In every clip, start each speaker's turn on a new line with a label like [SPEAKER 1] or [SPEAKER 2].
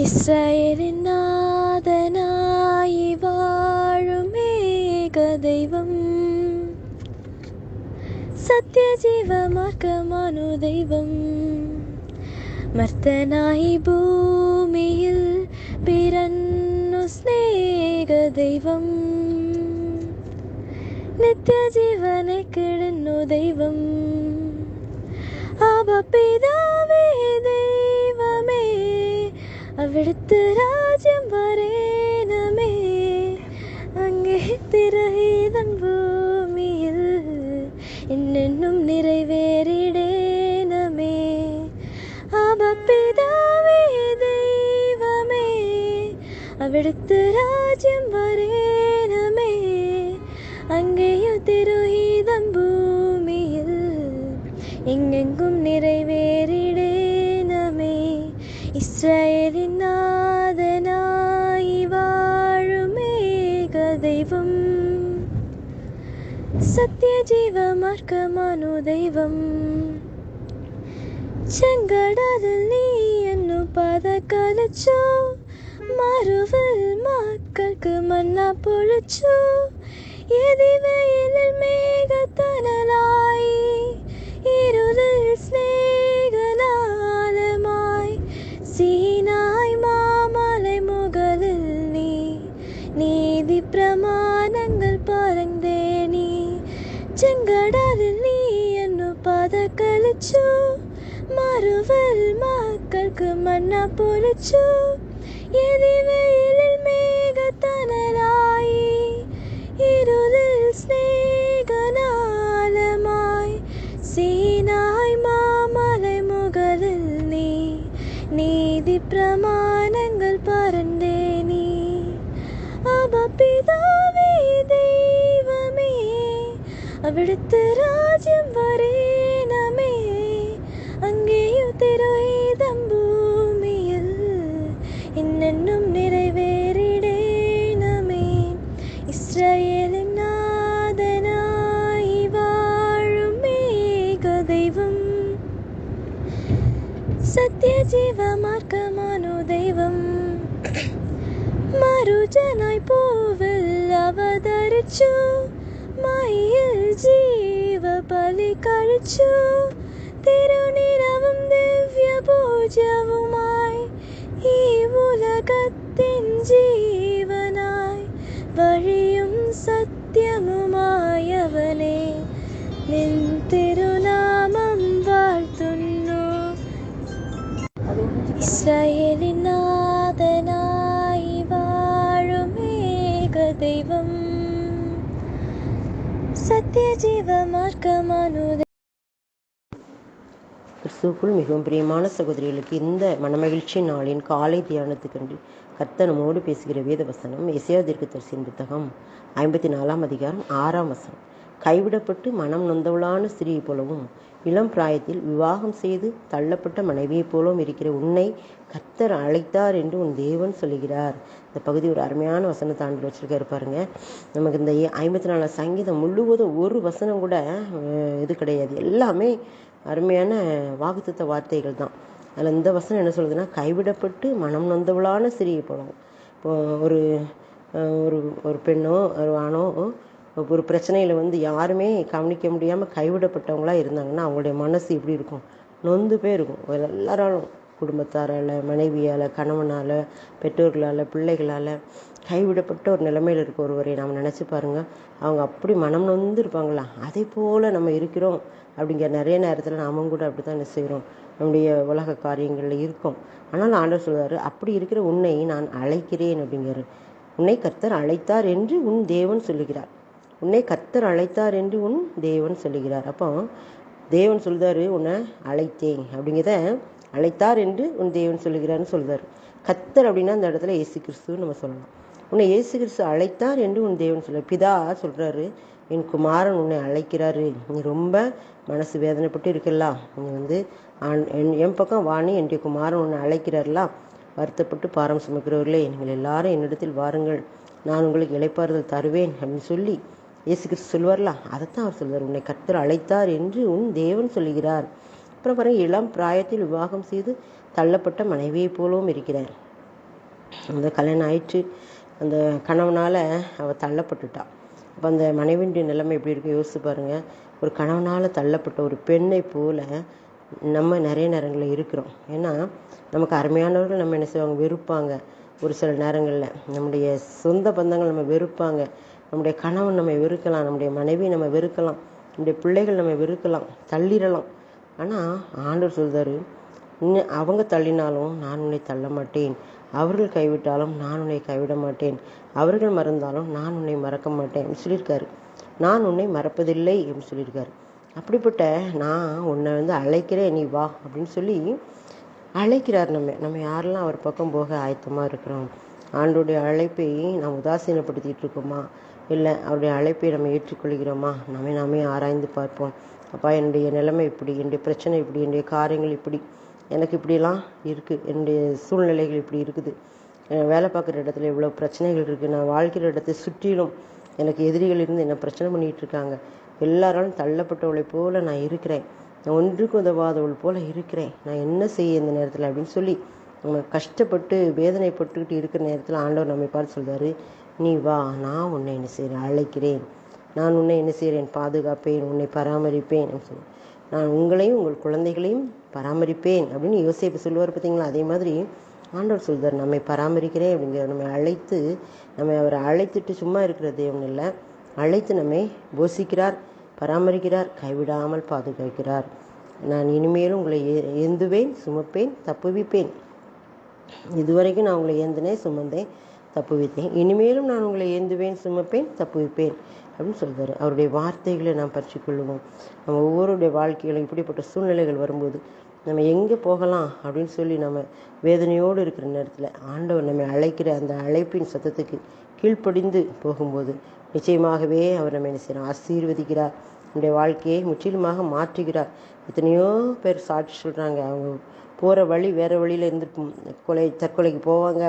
[SPEAKER 1] ഇസ്രായേലിൻ നാഥനായി വാഴുമേക ദൈവം സത്യജീവമാർഗമാണു ദൈവം. മർത്തനായി ഭൂമിയിൽ പിറന്നു സ്നേഹ ദൈവം നിത്യജീവനെ കിടന്നു ദൈവം. അവ പിതാവേ അവിടുത്തെ രാജ്യം വരേണമേ അങ്ങേ തിരഹീതൻ ഭൂമിയിൽ എന്നെന്നും നിറവേറിടേണമേ പിതാവേ ദൈവമേ അവിടുത്തെ രാജ്യം വരേണമേ അങ്ങേയു തിരുഹീതം ഭൂമിയിൽ എങ്ങെങ്കും നിറവേറിടേണമേ ഇസ്രായേലിൻ വാഴുമേക ദൈവം സത്യജീവമാർഗമാണു ദൈവം ചെങ്കടലിൽ നീയെന്നു പത കലച്ചു മറുവൽ മക്കൾക്ക് മന്ന പൊഴിച്ചു എതിവെയിലിൽ മേഘത്തണലായി പൊളിച്ചു മറുവൽ മക്കൾക്ക് മണ്ണ പൊളിച്ചു എതിവയിലിൽ മേഘത്തണലായി ഇരുളിൽ സ്നേഹനാലമായി സീനായി മാമല മുകളിൽ നീ നീതി പ്രമാണങ്ങൾ പറഞ്ഞേ നീ അപപിതാവേ ദൈവമേ അവിടുത്തെ രാജ്യം വരേ திரைதம் பூமியில் இன்னென்னும் நிறைவேறிடேனமே. இஸ்ரேலின் நாதனாய் வாழும் ஏக தெய்வம் சத்திய ஜீவ மார்க்கமானோ தெய்வம். மறுஜனாய் போவில் அவதரிச்சு மயில் ஜீவ பலி கழிச்சு ജീവനായി വഴിയും സത്യമുമായവനെ നിൻ തിരുനാമം വാഴ്ത്തുന്നു. ഇസ്രായേലിൻ നാഥനായി വാഴുമേക ദൈവം സത്യജീവമാർഗമാണു
[SPEAKER 2] கிறிஸ்துவுக்குள் மிகவும் பிரியமான சகோதரிகளுக்கு இந்த மனமகிழ்ச்சி நாளின் காலை தியானத்துக்கன்று கர்த்தர் நம்மோடு பேசுகிற வேத வசனம் எசையா தீர்க்கதரிசியின் புத்தகம் ஐம்பத்தி நாலாம் அதிகாரம் ஆறாம் வசனம். கைவிடப்பட்டு மனம் நொந்தவளான ஸ்திரீயை போலவும் இளம் பிராயத்தில் விவாகம் செய்து தள்ளப்பட்ட மனைவியைப் போலவும் இருக்கிற உன்னை கர்த்தர் அழைத்தார் என்று உன் தேவன் சொல்லுகிறார். இந்த பகுதி ஒரு அருமையான வசனத்தை ஆண்டு வச்சிருக்காரு பாருங்க. நமக்கு இந்த ஐம்பத்தி நாலு சங்கீதம் முழுவதும் ஒரு வசனம் கூட இது கிடையாது. எல்லாமே அருமையான வாக்குத்தத்த வார்த்தைகள் தான். அதில் இந்த வசனம் என்ன சொல்லுதுன்னா கைவிடப்பட்டு மனம் நொந்தவளான சிறிய படம் இப்போ ஒரு ஒரு ஒரு பெண்ணோ ஒரு ஆணோ ஒரு பிரச்சனையில் வந்து யாருமே கவனிக்க முடியாமல் கைவிடப்பட்டவங்களாக இருந்தாங்கன்னா அவங்களுடைய மனசு எப்படி இருக்கும்? நொந்து போய் இருக்கும் எல்லாராலும் குடும்பத்தாரால் மனைவியால் கணவனால் பெற்றோர்களால் பிள்ளைகளால் கைவிடப்பட்ட ஒரு நிலைமையில் இருக்க ஒருவரை நாம் நினச்சி பாருங்கள் அவங்க அப்படி மனம் நொந்து இருப்பாங்களா? அதே போல் நம்ம இருக்கிறோம். அப்படிங்கிற நிறைய நேரத்தில் நாமும் கூட அப்படி தான் செய்கிறோம் நம்முடைய உலக காரியங்களில் இருக்கோம். ஆனால் ஆண்டவர் சொல்வார் அப்படி இருக்கிற உன்னை நான் அழைக்கிறேன் அப்படிங்கிறார். உன்னை கர்த்தர் அழைத்தார் என்று உன் தேவன் சொல்லுகிறார். உன்னை கர்த்தர் அழைத்தார் என்று உன் தேவன் சொல்லுகிறார். அப்போ தேவன் சொல்றாரு உன்னை அழைத்தேன் அப்படிங்கிறத அழைத்தார் என்று உன் தேவன் சொல்லுகிறார்னு சொல்கிறார் கத்தர் அப்படின்னா அந்த இடத்துல இயேசு கிறிஸ்துன்னு நம்ம சொல்லலாம். உன்னை ஏசு கிறிஸ்து அழைத்தார் என்று உன் தேவன் சொல்ல பிதா சொல்கிறாரு என் குமாரன் உன்னை அழைக்கிறாரு. நீ ரொம்ப மனசு வேதனைப்பட்டு இருக்கலாம் நீ வந்து என் என் பக்கம் வாணி என்னுடைய குமாரன் உன்னை அழைக்கிறார்களா வருத்தப்பட்டு பாரம் சுமக்கிறவர்களே நீங்கள் எல்லாரும் என்னிடத்தில் வாருங்கள். நான் உங்களுக்கு இழைப்பாறுதல் தருவேன் அப்படின்னு சொல்லி இயேசு கிறிஸ்து சொல்வார்ல. அதைத்தான் அவர் சொல்வார். உன்னை கர்த்தர் அழைத்தார் என்று உன் தேவன் சொல்லுகிறார். அப்புறம் பாருங்க இளம் பிராயத்தில் விவாகம் செய்து தள்ளப்பட்ட மனைவியை போலவும் இருக்கிறார். அந்த கல்யாணம் ஆயிற்று. அந்த கணவனால் அவள் தள்ளப்பட்டுட்டாள் அப்போ அந்த மனைவியுடைய நிலைமை எப்படி இருக்கு? யோசிச்சு பாருங்க. ஒரு கணவனால் தள்ளப்பட்ட ஒரு பெண்ணை போல நம்ம நிறைய நேரங்களில் இருக்கிறோம். ஏன்னா நமக்கு அருமையானவர்கள் நம்ம என்ன செய்வாங்க? வெறுப்பாங்க. ஒரு சில நேரங்களில் நம்முடைய சொந்த பந்தங்கள் நம்ம வெறுப்பாங்க. நம்முடைய கணவன் நம்ம வெறுக்கலாம். நம்முடைய மனைவி நம்ம வெறுக்கலாம். நம்முடைய பிள்ளைகள் நம்ம வெறுக்கலாம். தள்ளிடலாம். ஆனால் ஆண்டவர் சொல்றாரு இன்னும் அவங்க தள்ளினாலும் நான் உன்னை தள்ள மாட்டேன் அவர்கள் கைவிட்டாலும் நான் உன்னை கைவிட மாட்டேன். அவர்கள் மறந்தாலும் நான் உன்னை மறக்க மாட்டேன் அப்படின்னு சொல்லியிருக்காரு. நான் உன்னை மறப்பதில்லை அப்படின்னு சொல்லியிருக்காரு. அப்படிப்பட்ட நான் உன்னை வந்து அழைக்கிறேன் நீ வா அப்படின்னு சொல்லி அழைக்கிறார் நம்ம. நம்ம யாரெல்லாம் அவர் பக்கம் போக ஆயத்தமாக இருக்கிறோம்? ஆண்டோடைய அழைப்பை நாம் உதாசீனப்படுத்திட்டு இருக்கோமா? இல்லை அவருடைய அழைப்பை நம்ம ஏற்றுக்கொள்கிறோமா? நம்மை நாமே ஆராய்ந்து பார்ப்போம். அப்பா என்னுடைய நிலைமை இப்படி என்னுடைய பிரச்சனை இப்படி என்னுடைய காரியங்கள் இப்படி. எனக்கு இப்படிலாம் இருக்குது என்னுடைய சூழ்நிலைகள் இப்படி இருக்குது. வேலை பார்க்குற இடத்துல இவ்வளோ பிரச்சனைகள் இருக்குது நான் வாழ்க்கிற இடத்தை சுற்றிலும் எனக்கு எதிரிகள் இருந்து என்ன பிரச்சனை பண்ணிகிட்டு இருக்காங்க. எல்லாராலும் தள்ளப்பட்டவளை போல் நான் இருக்கிறேன். நான் ஒன்றுக்கு உதவாதவள் போல் இருக்கிறேன். நான் என்ன செய்ய இந்த நேரத்தில் அப்படின்னு சொல்லி நம்ம கஷ்டப்பட்டு வேதனைப்பட்டுக்கிட்டு இருக்கிற நேரத்தில் ஆண்டவர் நம்மை பார்த்து சொல்றாரு நீ வா நான் உன்னை என்ன செய்கிறேன் அழைக்கிறேன். நான் உன்னை என்ன செய்கிறேன் பாதுகாப்பேன். உன்னை பராமரிப்பேன். அப்படின்னு சொல்லி. நான் உங்களையும் உங்கள் குழந்தைகளையும் பராமரிப்பேன் அப்படின்னு யோசிப்பு சொல்லுவார் பார்த்தீங்களா? அதே மாதிரி ஆண்டவர் சொல்றார் நம்மை பராமரிக்கிறேன் அப்படிங்கிற நம்மை அழைத்து நம்மை அவரை அழைத்துட்டு சும்மா இருக்கிற தேவன் இல்லை. அழைத்து நம்மை போஷிக்கிறார் பராமரிக்கிறார் கைவிடாமல் பாதுகாக்கிறார். நான் இனிமேலும் உங்களை ஏ- ஏந்துவேன் சுமப்பேன் தப்புவிப்பேன். இதுவரைக்கும் நான் உங்களை ஏந்தினேன் சுமந்தேன் தப்புவித்தேன். இனிமேலும் நான் உங்களை ஏந்துவேன் சுமப்பேன் தப்புவிப்பேன். அப்படின்னு சொல்றாரு. அவருடைய வார்த்தைகளை நாம் பற்றிக்கொள்ளுவோம். நம்ம ஒவ்வொருடைய வாழ்க்கையிலும் இப்படிப்பட்ட சூழ்நிலைகள் வரும்போது நம்ம எங்கே போகலாம் அப்படின்னு சொல்லி நம்ம வேதனையோடு இருக்கிற நேரத்தில் ஆண்டவர் நம்மை அழைக்கிற அந்த அழைப்பின் சத்தத்துக்கு கீழ்ப்படிந்து போகும்போது நிச்சயமாகவே அவர் நம்ம என்ன செய்கிறோம் ஆசீர்வதிக்கிறார். நம்முடைய வாழ்க்கையை முற்றிலுமாக மாற்றுகிறார். எத்தனையோ பேர் சாட்சி சொல்கிறாங்க அவங்க போகிற வழி வேறு வழியில் இருந்து கொலை தற்கொலைக்கு போவாங்க.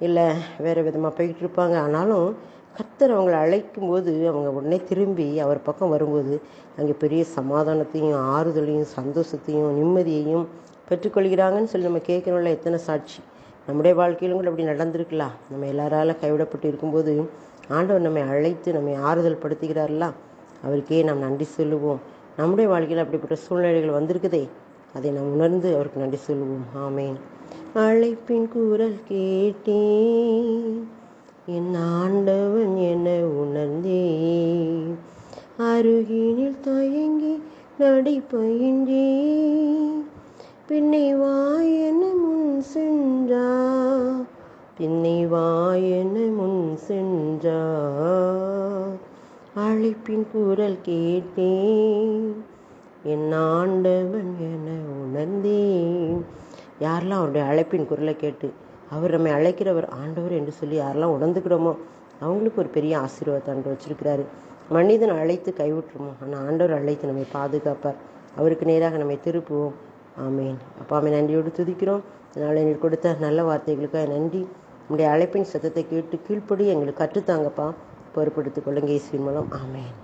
[SPEAKER 2] இல்லை வேறு விதமாக போய்கிட்டு இருப்பாங்க. ஆனாலும் கர்த்தர் அவங்களை அழைக்கும் போது அவங்க உடனே திரும்பி அவர் பக்கம் வரும்போது அங்கே பெரிய சமாதானத்தையும் ஆறுதலையும் சந்தோஷத்தையும் நிம்மதியையும் பெற்றுக்கொள்கிறாங்கன்னு சொல்லி நம்ம கேட்கணும்ல எத்தனை சாட்சி. நம்முடைய வாழ்க்கையிலும் கூட அப்படி நடந்திருக்கலாம் நம்ம எல்லாரால கைவிடப்பட்டு இருக்கும்போது ஆண்டவர் நம்மை அழைத்து நம்மை ஆறுதல் படுத்துகிறார்ல அவருக்கே நாம் நன்றி சொல்லுவோம். நம்முடைய வாழ்க்கையில் அப்படிப்பட்ட சூழ்நிலைகள் வந்திருக்குதே அதை நாம் உணர்ந்து அவருக்கு நன்றி சொல்லுவோம். ஆமேன். அழைப்பின் குரல் கேட்டேன். என் ஆண்ட நடிப்பயின்றி பின்னை வாயன முன் சென்றா. பின்னை வாயன முன் சென்றா. அழைப்பின் குரல் கேட்டேன். என் ஆண்டவன் என உணர்ந்தேன். யாரெல்லாம் அவருடைய அழைப்பின் குரலை கேட்டு அவர் நம்மை அழைக்கிறவர் ஆண்டவர் என்று சொல்லி யாரெல்லாம் உணர்ந்துக்கிறோமோ அவங்களுக்கு ஒரு பெரிய ஆசீர்வாதம் ஆண்டு வச்சிருக்கிறாரு. மனிதன் அழைத்து கைவிட்டுருமோ? ஆனால் ஆண்டவர் அழைத்து நம்மை பாதுகாப்பார். அவருக்கு நேராக நம்மை திருப்புவோம். ஆமேன். அப்பாமை நன்றியோடு துதிக்கிறோம். அதனால் எங்களுக்கு கொடுத்த நல்ல வார்த்தைகளுக்காக நன்றி. உங்களுடைய அழைப்பின் சத்தத்தை கேட்டு கீழ்ப்படி எங்களுக்கு கற்றுத்தாங்கப்பா. பொறுப்படுத்திக் கொள்ளுங்க இயேசுவின் மூலம். ஆமேன்.